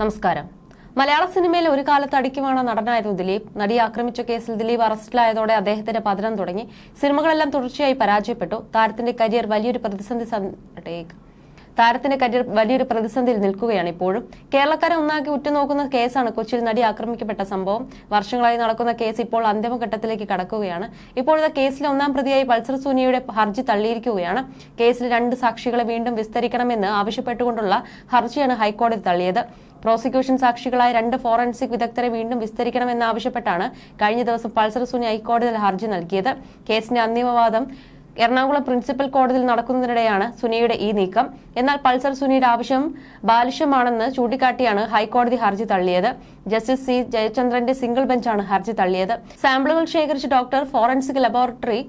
നമസ്കാരം. മലയാള സിനിമയിൽ ഒരു കാലത്ത് അടിക്കുമാണ് നടനായിരുന്നു ദിലീപ് നടിയെ ആക്രമിച്ച കേസിൽ ദിലീപ് അറസ്റ്റിലായതോടെ അദ്ദേഹത്തിന്റെ പതനം തുടങ്ങി. സിനിമകളെല്ലാം തുടർച്ചയായി പരാജയപ്പെട്ടു. താരത്തിന്റെ കരിയർ വലിയൊരു പ്രതിസന്ധി താരത്തിന്റെ കരിയർ വലിയൊരു പ്രതിസന്ധിയിൽ നിൽക്കുകയാണ് ഇപ്പോഴും. കേരളക്കാരെ ഒന്നാക്കി ഉറ്റുനോക്കുന്ന കേസാണ് കൊച്ചിയിൽ നടി ആക്രമിക്കപ്പെട്ട സംഭവം. വർഷങ്ങളായി നടക്കുന്ന കേസ് ഇപ്പോൾ അന്തിമഘട്ടത്തിലേക്ക് കടക്കുകയാണ്. ഇപ്പോഴത്തെ കേസിലെ ഒന്നാം പ്രതിയായി പൾസർ സൂനിയയുടെ ഹർജി തള്ളിയിരിക്കുകയാണ്. കേസിൽ രണ്ട് സാക്ഷികളെ വീണ്ടും വിസ്തരിക്കണമെന്ന് ആവശ്യപ്പെട്ടുകൊണ്ടുള്ള ഹർജിയാണ് ഹൈക്കോടതി തള്ളിയത്. പ്രോസിക്യൂഷൻ സാക്ഷികളായ രണ്ട് ഫോറൻസിക് വിദഗ്ധരെ വീണ്ടും വിസ്തരിക്കണമെന്നാവശ്യപ്പെട്ടാണ് കഴിഞ്ഞ ദിവസം പൾസർ സുനി ഹൈക്കോടതിയിൽ ഹർജി നൽകിയത്. കേസിന്റെ അന്തിമവാദം എറണാകുളം പ്രിൻസിപ്പൽ കോടതിയിൽ നടക്കുന്നതിനിടെയാണ് സുനിയുടെ ഈ നീക്കം. എന്നാൽ പൾസർ സുനിയുടെ ആവശ്യം ബാലിഷ്യമാണെന്ന് ചൂണ്ടിക്കാട്ടിയാണ് ഹൈക്കോടതി ഹർജി തള്ളിയത്. ജസ്റ്റിസ് സി ജയചന്ദ്രന്റെ സിംഗിൾ ബെഞ്ചാണ് ഹർജി തള്ളിയത്. സാമ്പിളുകൾ ശേഖരിച്ച doctor forensic laboratory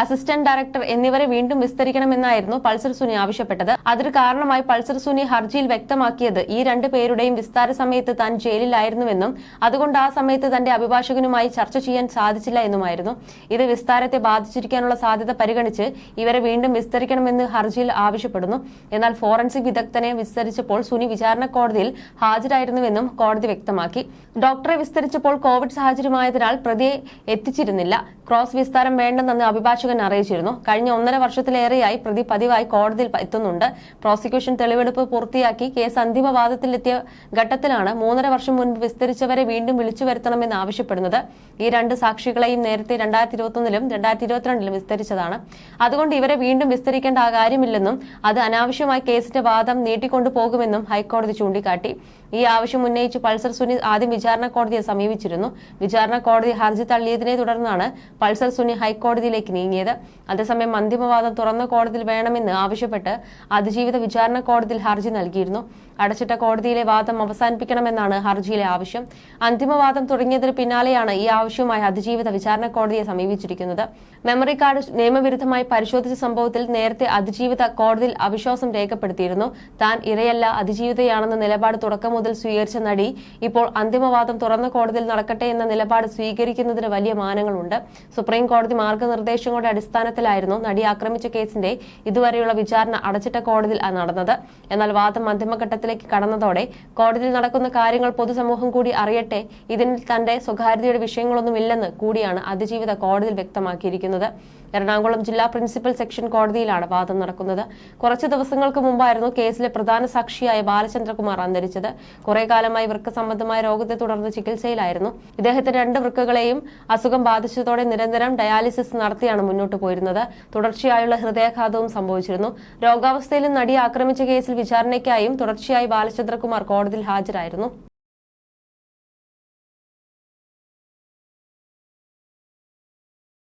assistant director എന്നിവരെ വീണ്ടും വിസ്തരിക്കണമെന്നായിരുന്നു പൾസർ സുനി ആവശ്യപ്പെട്ടത്. അതിന് കാരണമായി പൾസർ സുനി ഹർജിയിൽ വ്യക്തമാക്കിയത് ഈ രണ്ടു പേരുടെയും വിസ്താര സമയത്ത് താൻ ജയിലിലായിരുന്നുവെന്നും അതുകൊണ്ട് ആ സമയത്ത് തന്റെ അഭിഭാഷകനുമായി ചർച്ച ചെയ്യാൻ സാധിച്ചില്ല എന്നുമായിരുന്നു. ഇത് വിസ്താരത്തെ ബാധിച്ചിരിക്കാനുള്ള സാധ്യത പരിഗണിച്ച് ഇവരെ വീണ്ടും വിസ്തരിക്കണമെന്ന് ഹർജിയിൽ ആവശ്യപ്പെടുന്നു. എന്നാൽ ഫോറൻസിക് വിദഗ്ധനെ വിസ്തരിച്ചപ്പോൾ സുനി വിചാരണ കോടതിയിൽ ഹാജരായിരുന്നുവെന്നും കോടതി വ്യക്തമാക്കി. ഡോക്ടറെ വിസ്തരിച്ചപ്പോൾ കോവിഡ് സാഹചര്യമായതിനാൽ പ്രതിയെ എത്തിച്ചിരുന്നില്ല. ക്രോസ് വിസ്താരം വേണ്ടെന്ന് അഭിഭാഷകൻ അറിയിച്ചിരുന്നു. കഴിഞ്ഞ ഒന്നര വർഷത്തിലേറെയായി പ്രതി പതിവായി കോടതിയിൽ എത്തുന്നുണ്ട്. പ്രോസിക്യൂഷൻ തെളിവെടുപ്പ് പൂർത്തിയാക്കി കേസ് അന്തിമവാദത്തിലെത്തിയ ഘട്ടത്തിലാണ് മൂന്നര വർഷം മുൻപ് വിസ്തരിച്ചവരെ വീണ്ടും വിളിച്ചു വരുത്തണമെന്ന് ആവശ്യപ്പെടുന്നത്. ഈ രണ്ട് സാക്ഷികളെയും നേരത്തെ രണ്ടായിരത്തി ഇരുപത്തൊന്നിലും രണ്ടായിരത്തി ഇരുപത്തിരണ്ടിലും വിസ്തരിച്ചതാണ്. അതുകൊണ്ട് ഇവരെ വീണ്ടും വിസ്തരിക്കേണ്ട കാര്യമില്ലെന്നും അത് അനാവശ്യമായി കേസിന്റെ വാദം നീട്ടിക്കൊണ്ടു പോകുമെന്നും ഹൈക്കോടതി ചൂണ്ടിക്കാട്ടി. ഈ ആവശ്യം ഉന്നയിച്ച് പൾസർ സുനി ആദ്യം വിചാരണ കോടതിയെ സമീപിച്ചിരുന്നു. വിചാരണ കോടതി ഹർജി തള്ളിയതിനെ തുടർന്നാണ് പൾസർ സുനി ഹൈക്കോടതിയിലേക്ക് നീങ്ങിയത്. അതേസമയം അന്തിമവാദം തുറന്ന കോടതിയിൽ വേണമെന്ന് ആവശ്യപ്പെട്ട് അതിജീവിത വിചാരണ കോടതിയിൽ ഹർജി നൽകിയിരുന്നു. അടച്ചിട്ട കോടതിയിലെ വാദം അവസാനിപ്പിക്കണമെന്നാണ് ഹർജിയിലെ ആവശ്യം. അന്തിമവാദം തുടങ്ങിയതിന് പിന്നാലെയാണ് ഈ ആവശ്യവുമായി അതിജീവിത വിചാരണ കോടതിയെ സമീപിച്ചിരിക്കുന്നത്. മെമ്മറി കാർഡ് നിയമവിരുദ്ധമായി പരിശോധിച്ച സംഭവത്തിൽ നേരത്തെ അതിജീവിത കോടതിയിൽ അവിശ്വാസം രേഖപ്പെടുത്തിയിരുന്നു. താൻ ഇരയല്ല അതിജീവിതയാണെന്ന നിലപാട് തുടക്കം മുതൽ സ്വീകരിച്ച നടി ഇപ്പോൾ അന്തിമവാദം തുറന്ന കോടതിയിൽ നടക്കട്ടെ എന്ന നിലപാട് സ്വീകരിക്കുന്നതിന് വലിയ മാനങ്ങളുണ്ട്. സുപ്രീം കോടതി മാർഗനിർദ്ദേശങ്ങളുടെ അടിസ്ഥാനത്തിലായിരുന്നു നടി ആക്രമിച്ച കേസിന്റെ ഇതുവരെയുള്ള വിചാരണ അടച്ചിട്ട കോടതിയിൽ നടന്നത്. എന്നാൽ വാദം അന്തിമഘട്ടത്തിലേക്ക് കടന്നതോടെ കോടതിയിൽ നടക്കുന്ന കാര്യങ്ങൾ പൊതുസമൂഹം കൂടി അറിയട്ടെ. ഇതിൽ തന്റെ സ്വകാര്യതയുടെ വിഷയങ്ങളൊന്നുമില്ലെന്ന് കൂടിയാണ് അതിജീവിത കോടതിയിൽ വ്യക്തമാക്കിയിരിക്കുന്നത്. എറണാകുളം ജില്ലാ പ്രിൻസിപ്പൽ സെക്ഷൻ കോടതിയിലാണ് വാദം നടക്കുന്നത്. കുറച്ചു ദിവസങ്ങൾക്ക് മുമ്പായിരുന്നു കേസിലെ പ്രധാന സാക്ഷിയായ ബാലചന്ദ്രകുമാർ അന്തരിച്ചത്. കുറെ കാലമായി വൃക്ക സംബന്ധമായ രോഗത്തെ തുടർന്ന് ചികിത്സയിലായിരുന്നു. ഇദ്ദേഹത്തിന് രണ്ട് വൃക്കകളെയും അസുഖം ബാധിച്ചതോടെ നിരന്തരം ഡയാലിസിസ് നടത്തിയാണ് മുന്നോട്ട് പോയിരുന്നത്. തുടർച്ചയായുള്ള ഹൃദയാഘാതവും സംഭവിച്ചിരുന്നു. രോഗാവസ്ഥയിലും നടിയെ ആക്രമിച്ച കേസിൽ വിചാരണയ്ക്കായും തുടർച്ചയായി ബാലചന്ദ്രകുമാർ കോടതിയിൽ ഹാജരായിരുന്നു.